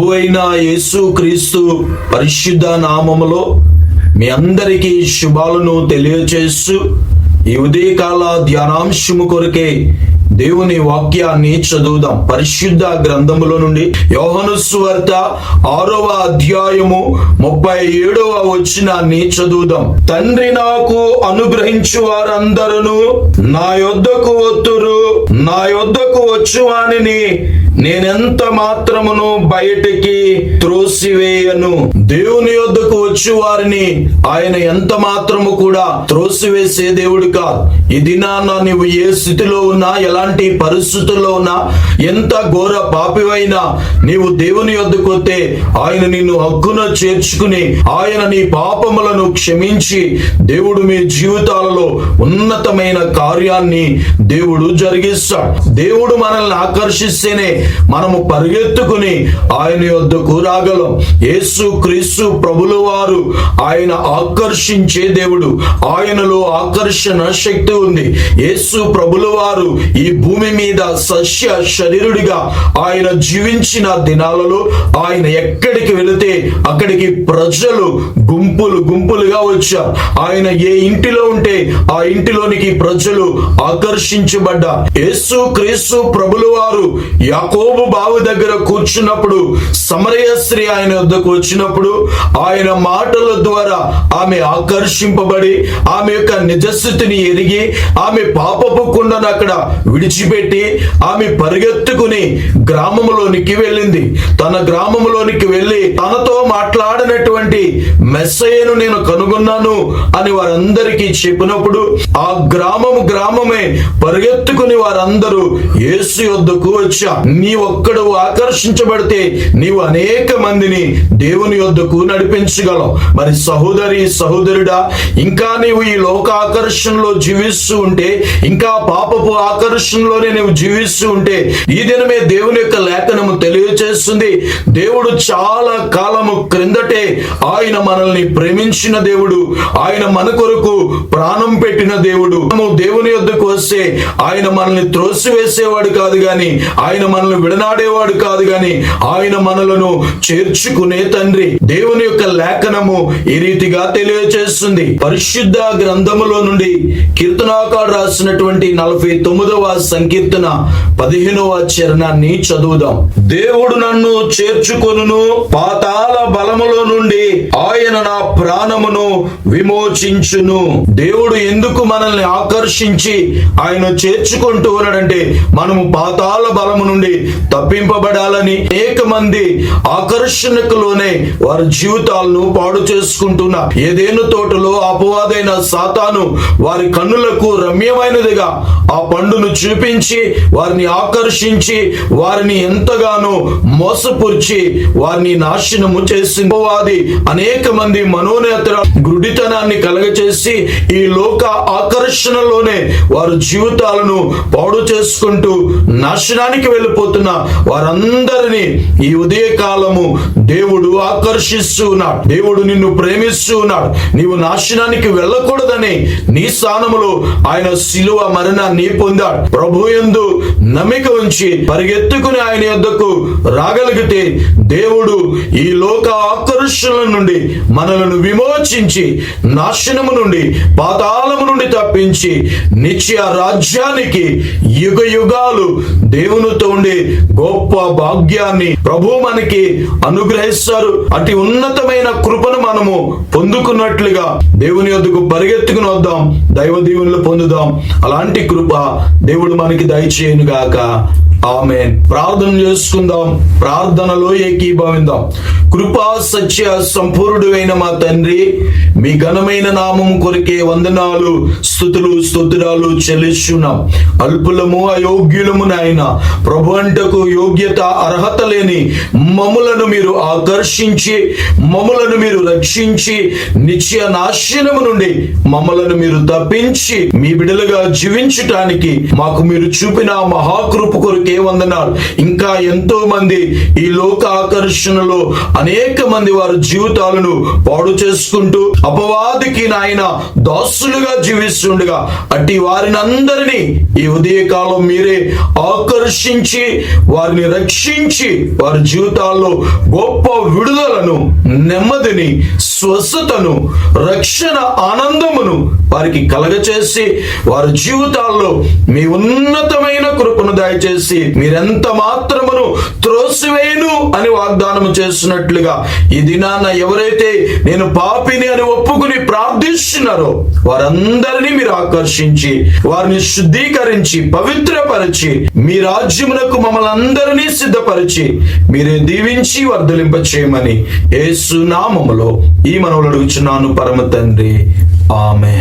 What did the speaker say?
ప్రభు అయిన యేసు క్రీస్తు పరిశుద్ధ నామములో మీ అందరికీ శుభాలను తెలియచేస్తూ ఈ ఉదయకాల ధ్యానాంశము కొరకే దేవుని వాక్యాన్ని చదువుదాం. పరిశుద్ధ గ్రంథములో నుండి యోహను సువార్త ఆరవ అధ్యాయము ముప్పై ఏడవ వచనాన్ని చదువుదాం. తండ్రి నాకు అనుగ్రహించు వారందరూ నా యొద్దకు వత్తురు. నా యొద్దకు వచ్చువానిని నేనెంత మాత్రమును బయటికి త్రోసివేయను? దేవుని యొద్దకు వచ్చి వారిని ఆయన ఎంత మాత్రము కూడా త్రోసివేసే దేవుడు కాదు. ఈ దినాన నువ్వు ఏ స్థితిలో ఉన్నా ఎలాంటి పరిస్థితుల్లో ఉన్నా ఎంత ఘోర పాపివైనా నీవు దేవుని యొద్దకు వస్తే ఆయన నిన్ను హక్కున చేర్చుకుని ఆయన నీ పాపములను క్షమించి దేవుడు మీ జీవితాలలో ఉన్నతమైన కార్యాన్ని దేవుడు జరిగిస్తాడు. దేవుడు మనల్ని ఆకర్షిస్తేనే మనము పరిగెత్తుకుని ఆయన యొద్దకు రాగలం. యేసు క్రీస్తు ప్రభుల వారు ఆయన ఆకర్షించే దేవుడు. ఆయనలో ఆకర్షణ శక్తి ఉంది. యేసు ప్రభుల వారు ఈ భూమి మీద సస్య శరీరుడిగా ఆయన జీవించిన దినాలలో ఆయన ఎక్కడికి వెళితే దగ్గరికి ప్రజలు గుంపులు గుంపులుగా వచ్చారు ఆయన ఏ ఇంటిలో ఉంటే ఆ ఇంటిలోనికి ప్రజలు ఆకర్షించబడ్డ. యేసు క్రీస్తు ప్రభులు వారు యాకోబు బావు దగ్గర కూర్చున్నప్పుడు సమరయ స్త్రీ ఆయన వద్దకు వచ్చినప్పుడు ఆయన మాటల ద్వారా ఆమె ఆకర్షింపబడి ఆమె యొక్క నిజస్థితిని ఎరిగి ఆమె పాపపు కుండను అక్కడ విడిచిపెట్టి ఆమె పరిగెత్తుకుని గ్రామంలోనికి వెళ్ళింది. తన గ్రామంలోనికి వెళ్ళి తనతో మాట్లాడినటువంటి మెస్సయ్యను నేను కనుగొన్నాను అని వారందరికీ చెప్పినప్పుడు ఆ గ్రామము గ్రామమే పరిగెత్తుకుని వారందరూ యేసు యొద్దకు వచ్చా. నీ ఒక్కడు ఆకర్షించబడితే నీవు అనేక మందిని దేవుని యొద్దకు నడిపించగలవు. మరి సహోదరి సహోదరుడా ఇంకా నీవు ఈ లోక ఆకర్షణలో జీవిస్తూ ఉంటే ఇంకా పాపపు ఆకర్షణలోనే నువ్వు జీవిస్తూ ఉంటే ఈ దినమే దేవుని యొక్క లేఖనము తెలియచేస్తుంది. దేవుడు చాలా కాలము క్రిందటే ఆయన మనల్ని ప్రేమించిన దేవుడు ఆయన మన కొరకు ప్రాణం పెట్టిన దేవుడు. మనము దేవుని యొద్దకు వస్తే ఆయన మనల్ని త్రోసివేసేవాడు కాదు గాని ఆయన మనల్ని విడనాడేవాడు కాదు గాని ఆయన మనలను చేర్చుకునే తండ్రి. దేవుని యొక్క లేఖనము ఈ రీతిగా తెలియజేస్తుంది పరిశుద్ధ గ్రంథములో నుండి కీర్తనాకారు రాసినటువంటి నలభై తొమ్మిదవ సంకీర్తన పదిహేనవ చరణాన్ని చదువుదాం. దేవుడు నన్ను చేర్చుకొను పాతాల బలం బలములో నుండి ఆయన నా ప్రాణమును విమోచించును. దేవుడు ఎందుకు మనల్ని ఆకర్షించి ఆయన చేర్చుకుంటూ ఉన్నాడంటే మనము పాతాల బలము నుండి తప్పింపబడాలని అనేక మంది ఆకర్షణకులోనే వారి జీవితాలను పాడు చేసుకుంటున్నారు ఏదేను తోటలో అపవాదైన సాతాను వారి కన్నులకు రమ్యమైనదిగా ఆ పండును చూపించి వారిని ఆకర్షించి వారిని ఎంతగానో మోసపుర్చి వారిని నాశనము చేసింది. అపవాది అనేక మంది మనోనేతర గుడితనాన్ని కలగచేసి ఈ లోక ఆకర్షణలోనే వారి జీవితాలను పాడు చేసుకుంటూ నాశనానికి వెళ్ళిపోతున్న వారందరినీ ఈ ఉదయ కాలము దేవుడు ఆకర్షిస్తూ ఉన్నాడు. దేవుడు నిన్ను ప్రేమిస్తూ ఉన్నాడు. నీవు నాశనానికి వెళ్ళకూడదని నీ స్థానములో ఆయన శిలువ మరణాన్ని పొందాడు. ప్రభు యందు నమ్మిక ఉంచి పరిగెత్తుకుని ఆయన యొద్దకు రాగలిగితే దేవుడు ఈ లోక ఆకర్షణల నుండి మనలను విమోచించి నాశనము నుండి పాతాళము నుండి తప్పించి నిత్య రాజ్యానికి యుగ యుగాలు దేవునితో ఉండి గొప్ప భాగ్యాన్ని ప్రభు మనకి అనుగ్రహిస్తారు. అతి ఉన్నతమైన కృపను మనము పొందుకున్నట్లుగా దేవుని యొద్దకు పరిగెత్తుకుని వద్దాం. దైవ దీవులు పొందుదాం. అలాంటి కృప దేవుడు మనకి దయచేయను గాక ఆమె ప్రార్థన చేసుకుందాం. ప్రార్థనలో ఏకీభవిందాం. కృపా సత్య సంపూర్ణుడైన మా తండ్రి మీ ఘనమైన నామం కొరికే వందనాలు స్థుతులు స్తోత్రాలు చెల్లిస్తున్నాం అల్పులము అయోగ్యులము నాయన ప్రభు అంటకు యోగ్యత అర్హత లేని మమ్ములను మీరు ఆకర్షించి మమ్ములను మీరు రక్షించి నిత్య నాశనము నుండి మమ్మలను మీరు తప్పించి మీ బిడలుగా జీవించటానికి మాకు మీరు చూపిన మహాకృప కొరకే వందనాలు. ఇంకా ఎంతో మంది ఈ లోక ఆకర్షణలో అనేక మంది వారి జీవితాలను పాడు చేసుకుంటూ అపవాదికి నాయన దాసులుగా జీవిస్తూ ఉండగా అట్టి వారిని అందరినీ ఈ ఉదయకాలం మీరే ఆకర్షించి వారిని రక్షించి వారి జీవితాల్లో గొప్ప విడుదలను నెమ్మదిని స్వస్థతను రక్షణ ఆనందమును వారికి కలగచేసి వారి జీవితాల్లో మీ ఉన్నతమైన కృపను దయచేసి మీరెంత మాత్రమును త్రోసివేయను అని వాగ్దానం చేస్తున్నట్లుగా ఈ దినాన ఎవరైతే నేను పాపిని అని ఒప్పుకుని ప్రార్థిస్తున్నారో వారందరినీ మీరు ఆకర్షించి వారిని శుద్ధీకరించి పవిత్రపరిచి మీ రాజ్యమునకు మమ్మల్ని అందరినీ సిద్ధపరిచి మీరే దీవించి వర్ధలింప చేయమని ఏసునామములో ఈ మనవులు అడుగుచున్నాను పరమ తండ్రి. ఆమె